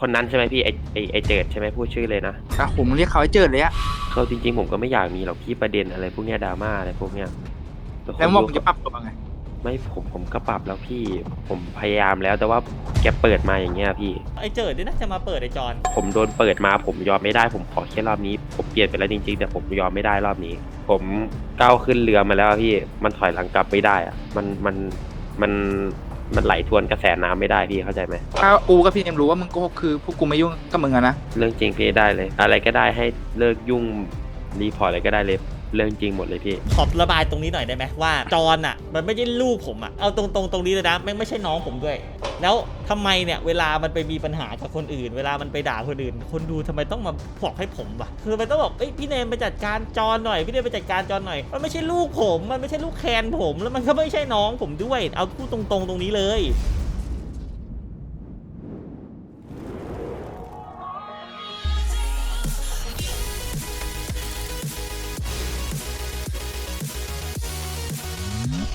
คนนั้นใช่ไหมพี่ไอไอไอเจิดใช่ไหมพูดชื่อเลยนะอะผมเรียกเขาให้เจิดเลยอะเขาจริง ๆ ผมก็ไม่อยากมีหรอกพี่ประเด็นอะไรพวกเนี้ยดราม่าอะไรพวกเนี้ยคนแล้วบอกรู้มึงจะปรับตัวไง ไม่ผมผมก็ปรับแล้วพี่ผมพยายามแล้วแต่ว่าแกเปิดมาอย่างเงี้ยพี่ ไอเจิดนี่น่าจะมาเปิดไอจอนผมโดนเปิดมาผมยอมไม่ได้ผมขอแค่รอบนี้ ผมเปลี่ยนไปแล้วจริงๆ แต่ผมยอมไม่ได้รอบนี้ ผมก้าวขึ้นเรือมาแล้วอะพี่มันถอยหลังกลับไม่ได้อะมันมันมัน มันไหลทวนกระแสน้ำไม่ได้พี่เข้าใจไหม ถ้ากูกับพี่เอ็มรู้ว่ามึงโกหกคือพวกกูไม่ยุ่งกับมึงอะนะ เรื่องจริงพี่ได้เลย อะไรก็ได้ให้เลิกยุ่งรีพอร์ตอะไรก็ได้เลย เรื่องจริงหมดเลยพี่ ขอระบายตรงนี้หน่อยได้ไหมว่าจอนอะ มันไม่ใช่ลูกผมอะเอาตรงตรงๆตรงนี้เลยนะไม่งไม่ใช่น้องผมด้วย แล้วทำไมเนี่ยเวลามันไปมีปัญหากับคนอื่น เวลามันไปด่าคนอื่น คนดูทำไมต้องมาบอกให้ผมวะคือมันต้องบอกเอ้ยพี่เนมไปจัดการจอนหน่อยพี่เนมไปจัดการจอนหน่อยมันไม่ใช่ลูกผม มันไม่ใช่ลูกแคนผม แล้วมันก็ไม่ใช่น้องผมด้วย เอาพูดตรงๆตรงนี้เลย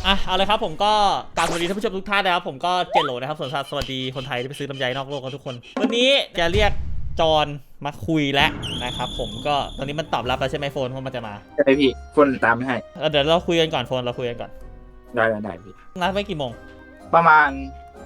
อะเอาเลยครับผมก็กรารสวัสดีท่านผู้ชมทุกท่านนะครับ ผมก็เจนโหลนะครับส่วนสวัสดีคนไทยที่ไปซื้อลำไยนอกโลกกันทุกคน วันนี้จะเรียกจอห์นมาคุยแล้วนะครับผมก็ตอนนี้มันตอบรับแล้วใช่ไหมโฟนว่ามันจะมาใช่พี่คนตามไม่ให้เออเดี๋ยวเราคุยกันก่อนโฟนเราคุยกันก่อนได้ได้ได้พี่นัดไว้กี่โมง ประมาณ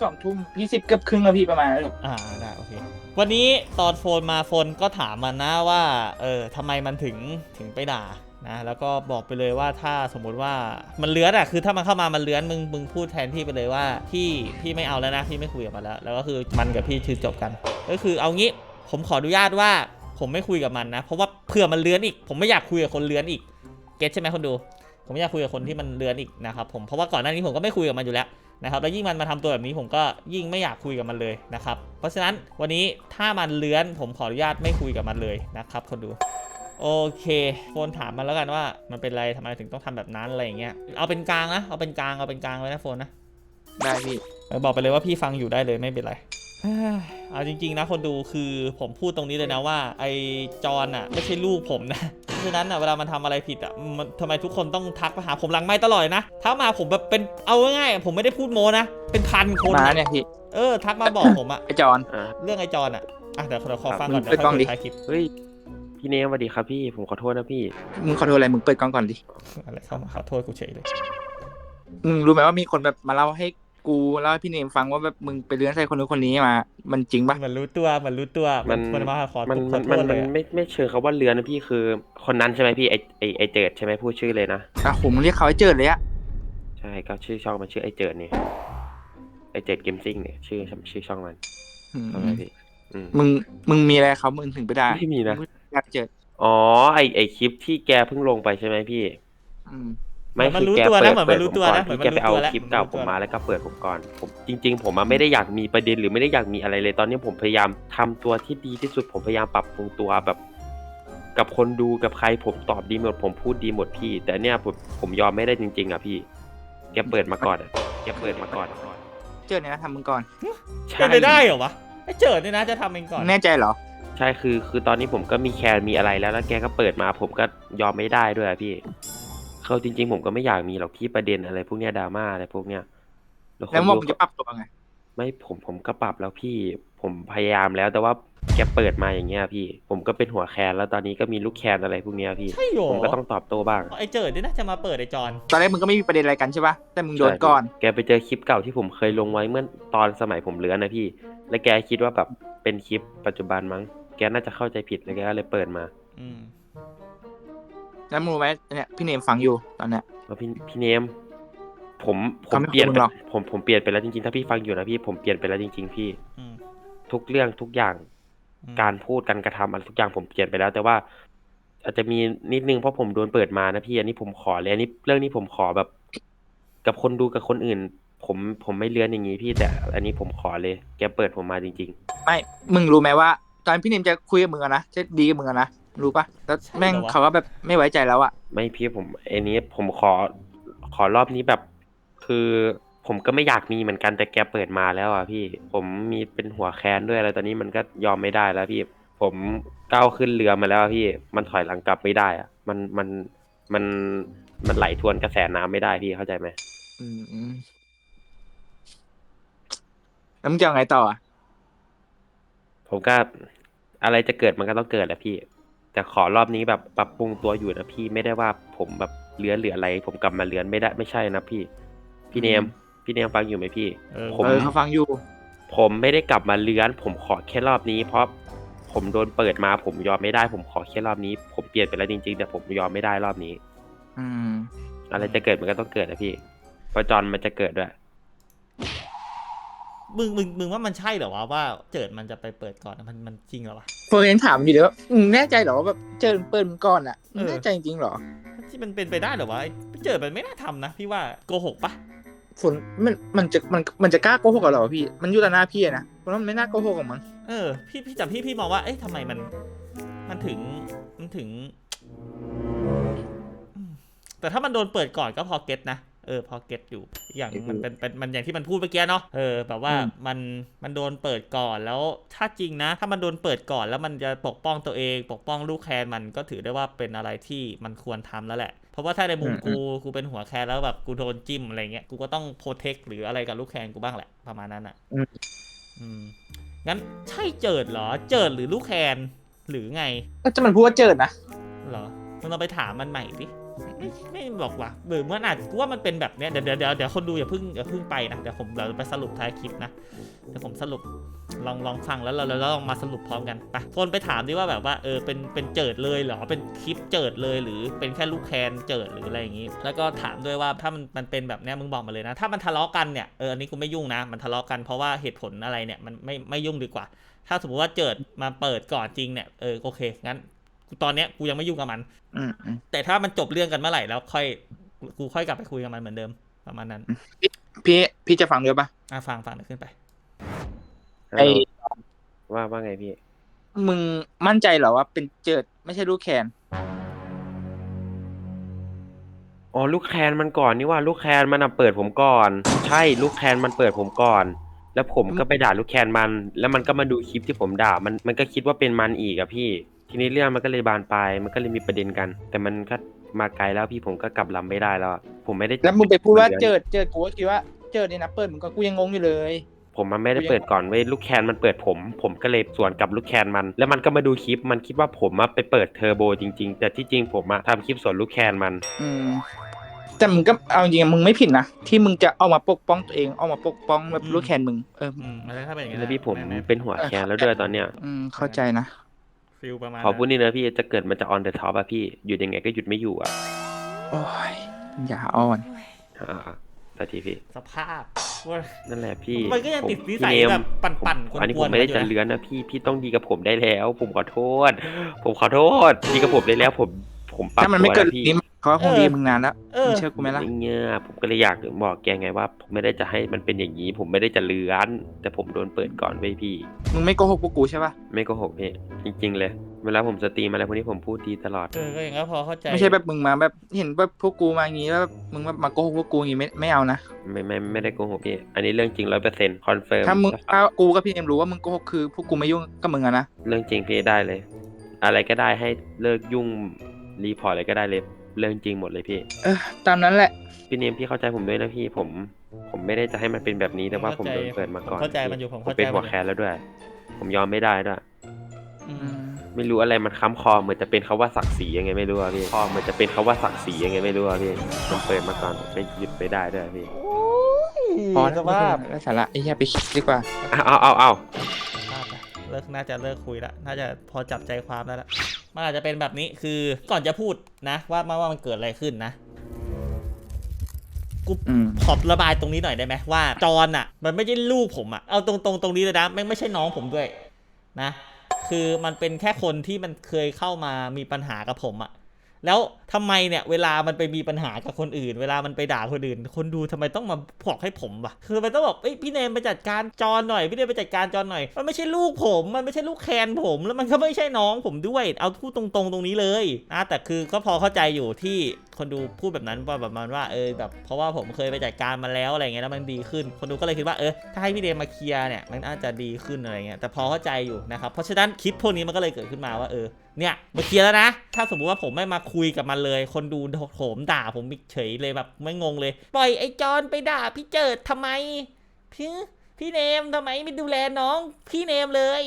สองทุ่มยี่สิบเกือบครึ่งแล้วพี่ประมาณนั้นอ่าได้โอเควันนี้ตอนโฟนมาโฟนก็ถามมันนะว่าเออทำไมมันถึงถึงไปด่า นะแล้วก็บอกไปเลยว่าถ้าสมมุติว่ามันเลื้อนอะคือถ้ามันเข้ามามันเลื้อนมึงมึงพูดแทนพี่ไปเลยว่าพี่พี่ไม่เอาแล้วนะพี่ไม่คุยกับมันแล้วแล้วก็คือมันกับพี่คือจบกัน ก็คือเอางี้ผมขออนุญาตว่าผมไม่คุยกับมันนะ เพราะว่าเผื่อมันเลื้อนอีก ผมไม่อยากคุยกับคนเลื้อนอีกเก็ตใช่ไหมคนดู ผมไม่อยากคุยกับคนที่มันเลื้อนอีกนะครับผมเพราะว่าก่อนหน้านี้ผมก็ไม่คุยกับมันอยู่แล้วนะครับแล้วยิ่งมันมาทำตัวแบบนี้ผมก็ยิ่งไม่อยากคุยกับมันเลยนะครับเพราะฉะนั้นวันนี้ถ้ามันเลื้อนผมขออนุญาตไม่คุยกับมันเลยนะครับคนดู โอเคโฟนถามมันแล้วกันว่า มันเป็นไรทำไมถึงต้องทำแบบนั้นอะไรอย่างเงี้ยเอาเป็นกลางนะเอาเป็นกลางเอาเป็นกลางไว้นะโฟนนะได้พี่เออบอกไปเลยว่าพี่ฟังอยู่ได้เลยไม่เป็นไรเฮ้ยเอาจริงๆนะคนดูคือผมพูดตรงนี้เลยนะว่า ไอจอนอะ ไม่ใช่ลูกผมนะเพราะฉะนั้นอะเวลามันทำอะไรผิดอะมันทำไมทุกคนต้องทักมาหาผมหลังไม่ตลอดเลยนะทักมาผมแบบเป็นเอาง่ายๆผมไม่ได้พูดโมนะเป็นพันคนมาอะเนี่ยพี่เออทักมาบอกผมอะไอจอนอ่าเรื่องไอจอนอะอะเดี๋ยวเดี๋ยวขอฟังก่อนมึเดี๋งยวเปิดกล้องดิค่อยถ่ายคลิป เฮ้ย พี่เนมสวัสดีครับพี่ ผมขอโทษนะพี่ มึงขอโทษอะไร มึงเปิดกล้องก่อนดิ อะไรเข้ามาขอโทษกูเฉยเลย มึงรู้ไหมว่ามีคนแบบมาเล่าให้กูเล่าให้พี่เนมฟังว่าแบบมึงไปเลื้อนใส่คนนู้นคนนี้มา มันจริงปะมันรู้ตัว มันรู้ตัว มันมันมาขอมันขมัอนโทมันษเลมันยอะไม่ไม่เชิงเขาว่าเรือนะพี่คือคนนั้นใช่ไหมพี่ไอไอไอเจิดใช่ไหมพูดชื่อเลยนะอะผมเรียกเขาให้เจิดเลยอะใช่ก็ชื่อช่องมันชื่อไอเจิดเนี่ยไอเจิดเกมซิ่งเนี่ยชื่อชื่อช่องมันอืมทำไมพี่อืมมึง มึงมีอะไรกับเขามึงถึงไปด่าไม่มีนะมึงอ ยากเจิดอ๋อไอไอคลิปที่แกเพิ่งลงไปใช่ไหมพี่ อืม ไม่มันคือรู้แกตัวเปินะดเหมือนเปิมัดนผรู้มตัวก่อนนะเหมือนที่มัแกนไปรู้เอาตัวแล้วคลิปเก่าผมมาแล้วก็เปิดผมก่อนผมจริง ๆ ผมอะไม่ได้อยากมีประเด็นหรือไม่ได้อยากมีอะไรเลยตอนนี้ผมพยายามทำตัวที่ดีที่สุดผมพยายามปรับปรุงตัวแบบ กับคนดูกับใครผมตอบดีหมด ผมพูดดีหมดพี่ แต่เนี่ยผมผมยอมไม่ได้จริง ๆอะพี่ แกเปิดมาก่อนอะแกเปิดมาก่อนเจิดเนี่ยนะทำมึงก่อน ใช่เป็นไปได้เหรอวะไอเจิดเนี่ยนะจะทำเองก่อนมึงแน่ใจเหรอ ใช่คือคือตอนนี้ผมก็มีแคร์มีอะไรแล้วแล้วแกก็เปิดมา ผมก็ยอมไม่ได้ด้วยอะพี่เขาจริง ๆ ผมก็ไม่อยากมีหรอกพี่ประเด็นอะไร พวกเนี้ยดราม่าอะไรพวกเนี้ยคนแล้วบอกรู้มึงจะปรับตัวไง ไม่ผมผมก็ปรับแล้วพี่ผมพยายามแล้วแต่ว่าแกเปิดมาอย่างเงี้ยพี่ ผมก็เป็นหัวแคนแล้วตอนนี้ก็มีลูกแคนอะไรพวกเนี้ยพี่ ใช่เหรอผมก็ต้องตอบโต้บ้างไอเจิดเนี่ยนะจะมาเปิดไอจอนตอนแรกมึงก็ไม่มีประเด็นอะไรกันใช่ปะแต่มึงโดนก่อน แกไปเจอคลิปเก่าที่ผมเคยลงไว้เมื่อตอนสมัยผมเลื้อนนะพี่ แล้วแกคิดว่าแบบเป็นคลิปปัจจุบันมั้ง แกน่าจะเข้าใจผิดแล้วแกก็เลยเปิดมาอืมแล้วมึงรู้ไหมเนี่ยพี่เนมฟังอยู่ตอนเนี้ย แล้วพี่พี่เนม ผมผเขามไม่เปลี่ยนคุยมึงหรอก ผมผมเปลี่ยนไปแล้วจริงๆถ้าพี่ฟังอยู่นะพี่ผมเปลี่ยนไปแล้วจริง ๆ พี่ อืมทุกเรื่องทุกอย่าง อืมการพูดการกระทำอะไรทุกอย่างผมเปลี่ยนไปแล้ว แต่ว่า อาจจะมีนิดนึงเพราะผมโดนเปิดมานะพี่อันนี้ผมขอเลยอันนี้เรื่องนี้ผมขอแบบ กับคนดูกับคนอื่น ผมผมไม่เลื้อนอย่างนี้พี่แต่ อันนี้ผมขอเลย แกเปิดผมมาจริง ไม่ มึงรู้ไหมว่า ตอนพี่เนมจะคุยกับมึงอะนะจะดีกับมึงอะนะรู้ปะแล้วแม่งเขาก็แบบไม่ไว้ใจแล้วอะๆไม่พี่ผมอันนี้ผมขอขอรอบนี้แบบ คือผมก็ไม่อยากมีเหมือนกันแต่แกเปิดมาแล้วอะพี่ ผมมีเป็นหัวแคนด้วยอะไรตอนนี้มันก็ยอมไม่ได้แล้วพี่ ผมก้าวขึ้นเรือมาแล้วอะพี่ มันถอยหลังกลับไม่ได้อะ มันมันมันมันไหลทวนกระแสน้ำไม่ได้พี่เข้าใจไหมอืมอืมแล้วมึงจะเอาไงต่ออะผมก็ อะไรจะเกิดมันก็ต้องเกิดแหละพี่ แต่ขอรอบนี้แบบปรับปรุงตัวอยู่นะพี่ไม่ได้ว่าผมแบบเลื้อนหรืออะไร ผมกลับมาเลื้อนไม่ได้ไม่ใช่นะพี่ พี่เนมพี่เนมฟังอยู่ไหมพี่เออผมเออเขาฟังอยู่ ผมไม่ได้กลับมาเลื้อน ผมขอแค่รอบนี้ เพราะผมโดนเปิดมาผมยอมไม่ได้ ผมขอแค่รอบนี้ ผมเปลี่ยนไปแล้วจริง ๆ แต่ผมยอมไม่ได้รอบนี้ อืม อะไรจะเกิดมันก็ต้องเกิดนะพี่เพราะจอนมันจะเกิดด้วย มึงมึงมึงว่ามันใช่เหรอวะว่าเจิดมันจะไปเปิดก่อนอะมันมันจริงเหรอวะเฟิร์นยังถามอยู่เลยว่ามึงแน่ใจเหรอว่าแบบเจอเปิดมึงก่อนอะมึงเออ แน่ใจจริงๆเหรอที่มันเป็นไปได้เหรอวะไอ้เจิดมันไม่น่าทำนะพี่ว่าโกหกปะฝนมันมันจะมันมันจะกล้าโกหกกับเราเหรอพี่ มันอยู่ต่อหน้าพี่อะนะเพราะมันไม่น่าโกหกกับมันเออพี่พี่แต่พี่พี่มองว่าเอ๊ะทำไมมัน มันถึงมันถึงอืมแต่ถ้ามันโดนเปิดก่อนก็พอเก็ตนะ เออพอเก็ตอยู่อย่างมันเป็นเป็นมันอย่างที่มันพูดเมื่อกี้เนาะเออแบบว่ามันมันโดนเปิดก่อนแล้วถ้าจริงนะ ถ้ามันโดนเปิดก่อนแล้วมันจะปกป้องตัวเอง ปกป้องลูกแคนมันก็ถือได้ว่าเป็นอะไรที่มันควรทำแล้วแหละเพราะว่าถ้าในมุมกูกูเป็นหัวแคนแล้วแบบกูโดนจิ้มอะไรเงี้ยกูก็ต้องโปรเทคหรืออะไรกับลูกแคนกูบ้างแหละประมาณนั้นอะอืมงั้นใช่เจิดเหรอ เจิดหรือลูกแคนหรือไงก็จะมันพูดว่าเจอนะเหรอมึงเราไปถามมันใหม่ดิ ไม่ไม่บอกว่าหรือมันอาจกูว่ามันเป็นแบบเนี้ยเดี๋ยวเดี๋ยวเดี๋ยวเดี๋ยวคนดูอย่าเพิ่งอย่าเพิ่งไปนะเดี๋ยวผมเราไปสรุปท้ายคลิปนะเดี๋ยวผมสรุปลองลองฟังแล้วเราเราลองมาสรุปพร้อมกันไปคนไปถามดิว่าแบบว่าเออเป็นเป็นเจิดเลยเหรอเป็นคลิปเจิดเลยหรือเป็นแค่ลูกแคนเจิดหรืออะไรอย่างงี้ แล้วก็ถามด้วยว่าถ้ามันมันเป็นแบบเนี้ยมึงบอกมาเลยนะ ถ้ามันทะเลาะกันเนี่ยเอออันนี้กูไม่ยุ่งนะ มันทะเลาะกันเพราะว่าเหตุผลอะไรเนี่ยมันไม่ไม่ยุ่งดีกว่า ถ้าสมมติว่าเจิดมาเปิดก่อนจริงเนี่ยเออโอเคงั้น ตอนเนี้ยกูยังไม่ยุ่งกับมัน อืมอืมแต่ถ้ามันจบเรื่องกันเมื่อไหร่แล้วค่อยกูค่อยกลับไปคุยกับมันเหมือนเดิมประมาณนั้นพี่พี่จะฟังด้วยปะอะฟังฟังเดี๋ยวขึ้นไป ไอว่าว่าไงพี่ มึงมั่นใจเหรอว่าเป็นเจิดไม่ใช่ลูกแคนอ๋อลูกแคนมันก่อนนี่ว่าลูกแคนมันอะเปิดผมก่อน ใช่ลูกแคนมันเปิดผมก่อน แล้วผมก็ไปด่าลูกแคนมัน แล้วมันก็มาดูคลิปที่ผมด่ามันมันก็คิดว่าเป็นมันอีกอะพี่ ทีนี้เรื่องมันก็เลยบานปลายมันก็เลยมีประเด็นกัน แต่มันก็มาไกลแล้วพี่ผมก็กลับลำไม่ได้แล้วอะผมไม่ได้แล้วมึงไปพูดว่าเจิดเจิดกูก็คิดว่าเจิดเนี่ยนะเปิดมึงก็กูยังงงอยู่เลย ผมมันไม่ได้เปิดก่อนเว้ยลูกแคนมันเปิดผม ผมก็เลยสวนกับลูกแคนมัน แล้วมันก็มาดูคลิปมันคิดว่าผมอะไปเปิดเทอร์โบจริง ๆ แต่ที่จริงผมอะทำคลิปสวนลูกแคนมัน อืมแต่มึงก็เอาจริงๆมึงไม่ผิดนะที่มึงจะเอามาปกป้องตัวเองเอามาปกป้องแบบอืมลูกแคนมึงเอออืมแล้วถ้าเป็นอย่างนี้แล้วพี่ผมไไเป็นหัวแคนแล้วด้วยตอนเนี้ย อืมเข้าใจนะ ฟิลประมาณขอพูดนี่นะพี่จะเกิดมันจะออนเดอะท็อปอะพี่หยุดยังไงก็หยุดไม่อยู่อะโอ้ยอย่าอ่อนอ่าสักทีพี่สภาพว่านั่นแหละพี่มันก็ยังผมติดนิสัยพี่เนมแบบปั่นๆกวนๆอันนี้ผมไม่ได้อยู่จะนะเลื้อนนะพี่พี่ต้องดีกับผมได้แล้ว ผมขอโทษ ผมขอโทษดีกับผมได้แล้วผมผมปรับถ้ามันไม่ตัวเกิดแล้วพี่นี้ เขาก็คงดีมึงนานแล้วเออมึงเชื่อกูไหมล่ะ เงี้ยผมก็เลยอยากบอกแกไงว่า ผมไม่ได้จะให้มันเป็นอย่างนี้ ผมไม่ได้จะเลื้อน แต่ผมโดนเปิดก่อนไว้ยพี่ มึงไม่โกหกพวกกูใช่ปะไม่โกหกพี่จริง ๆ เลย เวลาผมสตรีมอะไรพวกนี้ผมพูดดีตลอด เออก็อย่างนั้นพอเข้าใจไม่ใช่แบบมึงมาแบบเห็นแบบพวกกูมาอย่างงี้แล้วแบบมึงแบบมาโกหกพวกกูอย่างงี้ไม่ไม่เอานะ ไม่ไม่ไม่ได้โกหกพี่ อันนี้เรื่องจริงร้อยเปอร์เซ็นต์คอนเฟิร์มถ้ามึงถ้ากูกับพี่เอ็มรู้ว่ามึงโกหกคือพวกกูไม่ยุ่งกับมึงอะนะ เรื่องจริงพี่ได้เลย อะไรก็ได้ให้เลิกยุ่งรีพอร์ตอะไรก็ได้เลย เรื่องจริงหมดเลยพี่ เออตามนั้นแหละ พี่เนมพี่เข้าใจผมด้วยนะพี่ผม ผมไม่ได้จะให้มันเป็นแบบนี้แต่ว่าผมโดนเปิดมาก่อนผมเข้าใจมันอยู่ผมผมเข้าใจ เป็นหัวมันอยู่แคนแล้วด้วย ผมยอมไม่ได้ด้วย อือืมมไม่รู้อะไรมันค้ำคอเหมือนจะเป็นคาว่าศักดิ์ศรียังไงไม่รู้อะพี่คอเหมือนจะเป็นคาว่าศักดิ์ศรียังไงไม่รู้อะพี่มันเปิดมาก่อนไม่หยุดไปได้ด้วยพี่พอสภาพแล้วสาระไอ้เหี้ยไปคิดดีกว่า เอาเอาเอาเอาภาพไปเลิกน่าจะเลิกคุยละ น่าจะพอจับใจความได้ละ มันอาจจะเป็นแบบนี้คือก่อนจะพูดนะ ว่ามาว่ามันเกิดอะไรขึ้นนะกูอืมขอระบายตรงนี้หน่อยได้ไหมว่า จอนอะ มันไม่ใช่ลูกผมอะเอาตรงตรงๆตรงนี้เลยนะไม่งไม่ใช่น้องผมด้วยนะ คือมันเป็นแค่คนที่มันเคยเข้ามามีปัญหากับผมอะ แล้วทำไมเนี่ยเวลามันไปมีปัญหากับคนอื่น เวลามันไปด่าคนอื่น คนดูทำไมต้องมาบอกให้ผมวะคือมันต้องบอกเอ้ยพี่เนมไปจัดการจอนหน่อยพี่เนมไปจัดการจอนหน่อย มันไม่ใช่ลูกผม มันไม่ใช่ลูกแคนผม แล้วมันก็ไม่ใช่น้องผมด้วย เอาพูดตรงๆตรงนี้เลยนะแต่คือก็พอเข้าใจอยู่ที่ คนดูพูดแบบนั้นว่าแบบมันว่าเออแบบเพราะว่าผมเคยไปจัดการมาแล้วอะไรเงี้ยแล้วมันดีขึ้น คนดูก็เลยคิดว่าเออถ้าให้พี่เดมมาเคลียร์เนี่ยมันอาจจะดีขึ้นอะไรเงี้ยแต่พอเข้าใจอยู่นะครับเพราะฉะนั้นคลิปพวกนี้มันก็เลยเกิดขึ้นมาว่าเออเนี่ยมาเคลียร์แล้วนะ ถ้าสมมุติว่าผมไม่มาคุยกับมันเลย คนดูโถมด่าผมเฉยเลยแบบไม่งงเลย ปล่อยไอ้จอนไปด่าพี่เจิดทำไมพี่พี่เนมทำไมไม่ดูแลน้องพี่เนมเลย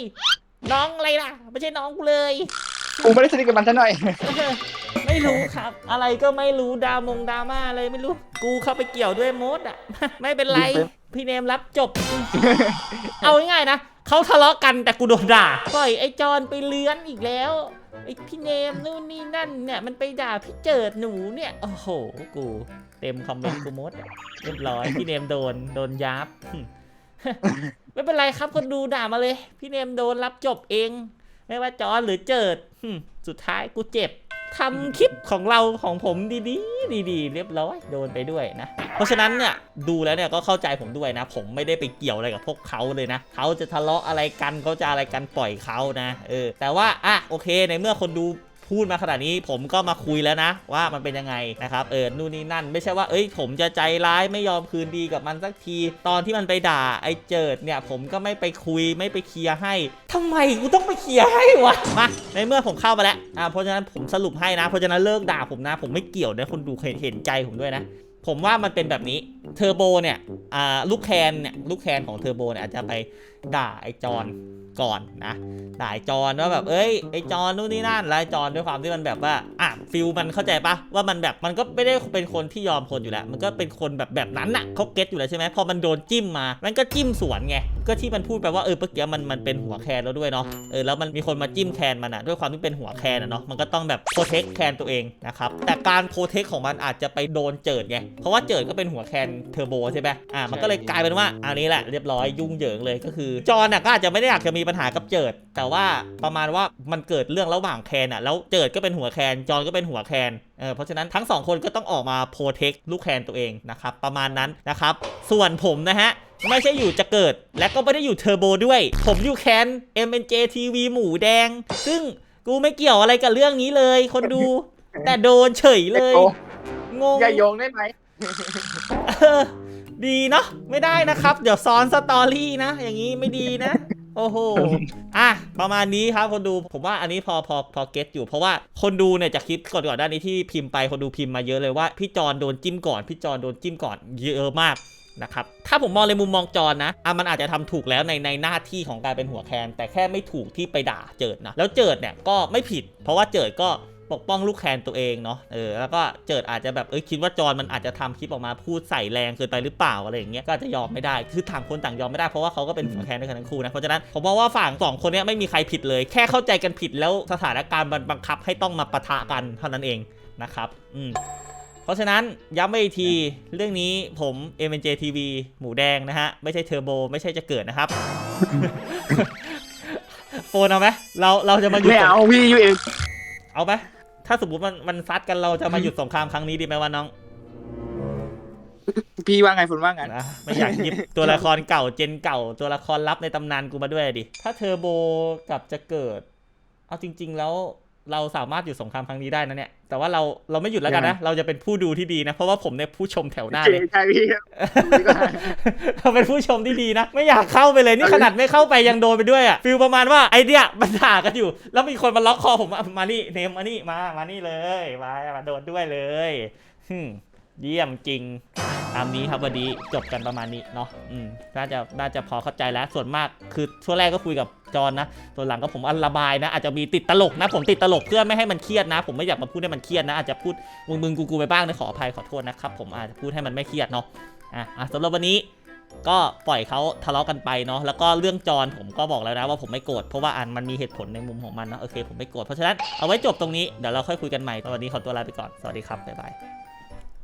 น้องอะไรล่ะ ไม่ใช่น้องกูเลยกูไม่ได้สนิทกับมันซะหน่อย ไม่รู้ครับ อะไรก็ไม่รู้ดามงดราม่าอะไรไม่รู้ กูเข้าไปเกี่ยวด้วยมดอะ ไม่เป็นไร พี่เนมรับจบ เอาง่ายๆนะเขาทะเลาะกันแต่กูโดนด่าปล่อยไอ้จอนไปเลื้อนอีกแล้วไอ้พี่เนมนู่นนี่นั่นเนี่ยมันไปด่าพี่เจิดหนูเนี่ยโอ้โหกูเต็มคอมเมนต์กูหมดอะเรียบร้อยพี่เนมโดนโดนยับไม่เป็นไรครับคนดูด่ามาเลย พี่เนมโดนรับจบเอง ไม่ว่าจอนหรือเจิดหึสุดท้ายกูเจ็บ ทำคลิปของเราของผมดีๆดีๆเรียบร้อยโดนไปด้วยนะ เพราะฉะนั้นเนี่ยดูแล้วเนี่ยก็เข้าใจผมด้วยนะ ผมไม่ได้ไปเกี่ยวอะไรกับพวกเขาเลยนะเขาจะทะเลาะอะไรกันเขาจะอะไรกันปล่อยเขานะเออแต่ว่าอะโอเคในเมื่อคนดู พูดมาขนาดนี้ผมก็มาคุยแล้วนะ ว่ามันเป็นยังไงนะครับเออนู่นนี่นั่น ไม่ใช่ว่าเอ้ยผมจะใจร้ายไม่ยอมคืนดีกับมันสักที ตอนที่มันไปด่าไอ้เจิดเนี่ย ผมก็ไม่ไปคุยไม่ไปเคลียร์ให้ทำไมกูต้องไปเคลียร์ให้วะมาในเมื่อผมเข้ามาแล้วอ่าเพราะฉะนั้นผมสรุปให้นะ เพราะฉะนั้นเลิกด่าผมนะ ผมไม่เกี่ยวนะคนดูเห็นเห็นใจผมด้วยนะผมว่ามันเป็นแบบนี้เทอร์โบเนี่ยอ่าลูกแคนเนี่ยลูกแคนของเทอร์โบเนี่ยอาจจะไป ด่าไอจอนก่อนนะด่าไอจอนว่าแบบเอ้ยไอจอนนู่นนี่นั่นแล้วไอจอนด้วยความที่มันแบบว่าอะฟิลมันเข้าใจปะว่ามันแบบมันก็ไม่ได้เป็นคนที่ยอมคนอยู่แล้ว มันก็เป็นคนแบบแบบนั้นน่ะเขาเก็ตอยู่แล้วใช่ไหมพอมันโดนจิ้มมา มันก็จิ้มสวนไงก็ที่มันพูดไปว่าเออเมื่อกี้มันมันเป็นหัวแคนแล้วด้วยเนาะเออแล้วมันมีคนมาจิ้มแคนมันอะด้วยความที่เป็นหัวแคนอะเนาะมันก็ต้องแบบโปรเทคแคนตัวเองนะครับแต่การโปรเทคของมันอาจจะไปโดนเจิดไงเพราะว่าเจิดก็เป็นหัวแคนเทอร์โบใช่ไหมอ่ามันก็เลยกลายเป็นว่าอันนี้แหละเรียบร้อยยุ่งเหยิงเลยก็คือจอห์นน่ะก็อาจจะไม่ได้อยากจะมีปัญหากับเจิด แต่ว่าประมาณว่ามันเกิดเรื่องระหว่างแคนอะแล้วเจิดก็เป็นหัวแคนจอห์นก็เป็นหัวแคนเออเพราะฉะนั้นทั้งสองคนก็ต้องออกมาโปรเทคลูกแคนตัวเองนะครับประมาณนั้นนะครับส่วนผมนะฮะไม่ใช่อยู่จะเกิดและก็ไม่ได้อยู่เทอร์โบด้วย ผมอยู่แคน MNJ TV หมูแดง ซึ่งกูไม่เกี่ยวอะไรกับเรื่องนี้เลย คนดู แต่โดนเฉยเลย งงอย่าโยงได้ไหมเออ ดีเนาะไม่ได้นะครับ เดี๋ยวซ้อนสตอรี่นะ อย่างนี้ไม่ดีนะ โอ้โหอะประมาณนี้ครับคนดูผมว่าอันนี้พอพอพอเก็ตอยู่ เพราะว่าคนดูเนี่ยจากคลิปก่อนก่อนด้านนี้ที่พิมพ์ไปคนดูพิมพ์มาเยอะเลยว่าพี่จอนโดนจิ้มก่อนพี่จอนโดนจิ้มก่อนเยอะมากนะครับถ้าผมมองในมุมมองจอนนะอะมันอาจจะทำถูกแล้วในในหน้าที่ของการเป็นหัวแคน แต่แค่ไม่ถูกที่ไปด่าเจิดนะแล้วเจิดเนี่ยก็ไม่ผิด เพราะว่าเจิดก็ ปกป้องลูกแคนตัวเองเนาะเออแล้วก็เจิดอาจจะแบบเอ้ยคิดว่าจอนมันอาจจะทำคลิปออกมาพูดใส่แรงเกินไปหรือเปล่าอะไรอย่างเงี้ยก็อาจจะยอมไม่ได้คือต่างคนต่างยอมไม่ได้เพราะว่าเขาก็เป็นหัวแคนด้วยกันทั้งคู่นะเพราะฉะนั้นผมมองว่าฝั่งสองคนเนี้ยไม่มีใครผิดเลย แค่เข้าใจกันผิดแล้วสถานการณ์มันบังคับให้ต้องมาปะทะกันเท่านั้นเองนะครับอืมเพราะฉะนั้นย้ำไปอีกทีเรื่องนี้ผม m j TV หมูแดงนะฮะ ไม่ใช่เทอร์โบ ไม่ใช่จะเกิดนะครับโฟนเอาไหมเราเราจะมาหยุดไม่สงเอาพี่ยูเองเอาไหม ถ้าสมมติมันมันซัดกันเราจะมาหยุดสงครามครั้งนี้ดีไหมวะน้องพี่ว่าไงฝนว่าไงนะไม่อยากหยิบตัวละครเก่าเจนเก่าตัวละครลับในตำนานกูมาด้วยดิถ้าเทอร์โบกับจะเกิด เอาจริง ๆ แล้ว เราสามารถหยุดสงครามครั้งนี้ได้นะเนี่ย แต่ว่าเราเราไม่หยุดแล้วกันนะ เราจะเป็นผู้ดูที่ดีนะ เพราะว่าผมเนี่ยผู้ชมแถวหน้าเจเลยใช่พี่ครับดีกว่าเราเป็นผู้ชมที่ดีนะ ไม่อยากเข้าไปเลยนี่ขนาดไม่เข้าไปยังโดนไปด้วยอะฟิลประมาณว่าไอเดียมันด่ากันอยู่ แล้วมีคนมาล็อกคอผมมามานี่เนมมานี่มามานี่เลยมามาโดนด้วยเลยฮึม เยี่ยมจริงตามนี้ครับวันนี้จบกันประมาณนี้เนาะอืมน่าจะน่าจะพอเข้าใจแล้วส่วนมากคือช่วงแรกก็คุยกับจอนนะส่วนหลังก็ผมอันระบายนะ อาจจะมีติดตลกนะ ผมติดตลกเพื่อไม่ให้มันเครียดนะ ผมไม่อยากมาพูดให้มันเครียดนะ อาจจะพูดมึงมึงกูกูไปบ้างนะขออภัยขอโทษนะครับผมอาจจะพูดให้มันไม่เครียดเนาะอะสำหรับวันนี้ก็ปล่อยเขาทะเลาะกันไปเนาะแล้วก็เรื่องจอนผมก็บอกแล้วนะว่าผมไม่โกรธเพราะว่าอันมันมีเหตุผลในมุมของมันเนาะโอเคผมไม่โกรธเพราะฉะนั้นเอาไว้จบตรงนี้เดี๋ยวเราค่อยคุยกันใหม่ตอนนี้ขอตัวลาไปก่อนสวัสดีครับบ๊ายบาย